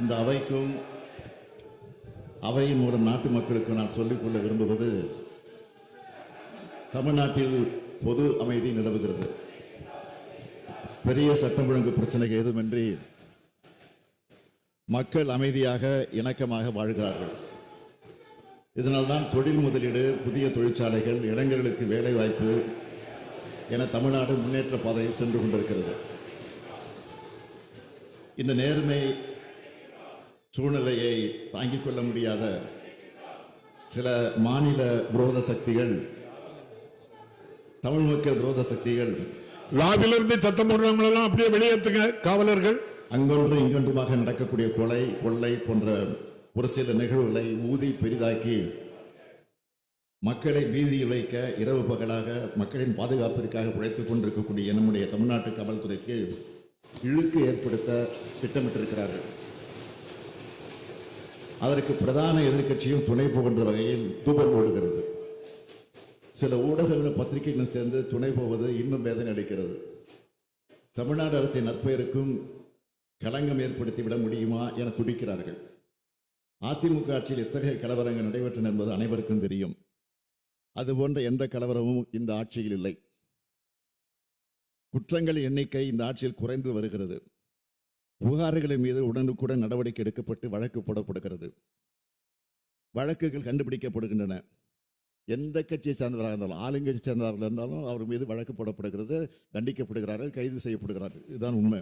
இந்த அவைக்கும் அவையின் மூலம் நாட்டு மக்களுக்கு நான் சொல்லிக்கொள்ள விரும்புவது தமிழ்நாட்டில் பொது அமைதி நிலவுகிறது. பெரிய சட்டம் ஒழுங்கு பிரச்சனை ஏதுமின்றி மக்கள் அமைதியாக இணக்கமாக வாழ்கிறார்கள். இதனால்தான் தொழில் முதலீடு புதிய தொழிற்சாலைகள் இளைஞர்களுக்கு வேலை வாய்ப்பு என தமிழ்நாடு முன்னேற்ற பாதையில் சென்று கொண்டிருக்கிறது. இந்த நேர்மை சூழ்நிலையை தாங்கிக் கொள்ள முடியாத சில மாநில விரோத சக்திகள் தமிழ் மக்கள் விரோத சக்திகள். லாபிலிருந்து சத்தம் போடுறவங்களெல்லாம் அப்படியே வெளியேற்றுங்க காவலர்கள். அங்கொன்று இங்கொன்றுமாக நடக்கக்கூடிய கொலை கொள்ளை போன்ற ஒரு சில நிகழ்வுகளை ஊதி பெரிதாக்கி மக்களை பீதியில் வைக்க இரவு பகலாக மக்களின் பாதுகாப்பிற்காக உழைத்துக் கொண்டிருக்கக்கூடிய நம்முடைய தமிழ்நாட்டு காவல்துறைக்கு இழுக்கு ஏற்படுத்த திட்டமிட்டிருக்கிறார்கள். அதற்கு பிரதான எதிர்க்கட்சியும் துணை போகின்ற வகையில் தூபம் ஓடுகிறது சில ஊடகங்களும் பத்திரிகைகளும் சேர்ந்து துணை போவது இன்னும் வேதனை அளிக்கிறது. தமிழ்நாடு அரசின் நற்பெயருக்கும் களங்கம் ஏற்படுத்தி விட முடியுமா என துடிக்கிறார்கள். அதிமுக ஆட்சியில் எத்தகைய கலவரங்கள் நடைபெற்றன என்பது அனைவருக்கும் தெரியும். அதுபோன்ற எந்த கலவரமும் இந்த ஆட்சியில் இல்லை. குற்றங்கள் எண்ணிக்கை இந்த ஆட்சியில் குறைந்து வருகிறது. புகார்களின் மீது உடனுக்குடன் நடவடிக்கை எடுக்கப்பட்டு வழக்கு போடப்படுகிறது. வழக்குகள் கண்டுபிடிக்கப்படுகின்றன. எந்த கட்சியை சார்ந்தவராக இருந்தாலும் ஆளுங்கட்சி சார்ந்தவர்கள் இருந்தாலும் அவர் மீது வழக்கு போடப்படுகிறது தண்டிக்கப்படுகிறார்கள் கைது செய்யப்படுகிறார்கள். இதுதான் உண்மை.